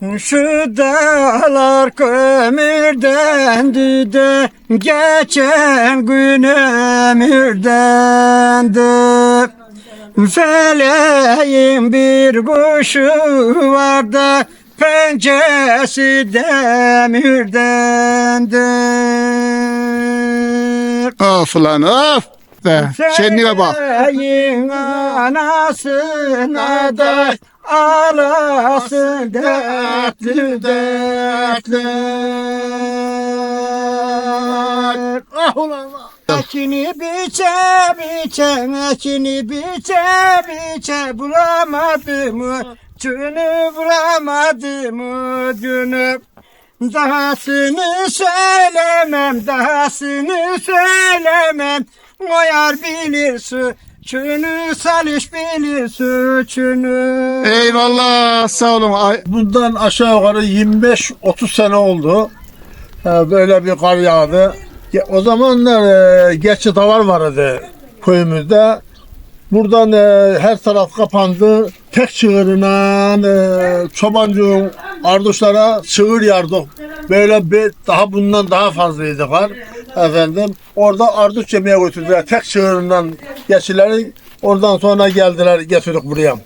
Şu dağlar kömürdendi de geçen gün ömürdendi. Feleğin bir kuşu var da pençesi demirdendir. Of lan of. Kendine bak. Feleğin anasına da ağlasın dertli dertli. Ah ulan. Ekini biçe biçe, ekini biçe biçe bulamadım Günü bulamadım günü Dahasını söylemem, dahasını söylemem O yar bilir suçunu, salış bilir suçunu Eyvallah sağ olun. Ay, Bundan aşağı yukarı 25-30 sene oldu. Ha, Böyle bir kar yağdı. Ge- O zamanlar e, geçit davar vardı köyümüzde. Buradan e, her taraf kapandı. Tek çığırına e, çobancığın arduşlara çığır yardık. Böyle bir, daha bundan daha fazlaydı kar. Efendim orada arduç yemeye götürdüler. Tek çığırından geçileri oradan sonra geldiler getirdik buraya.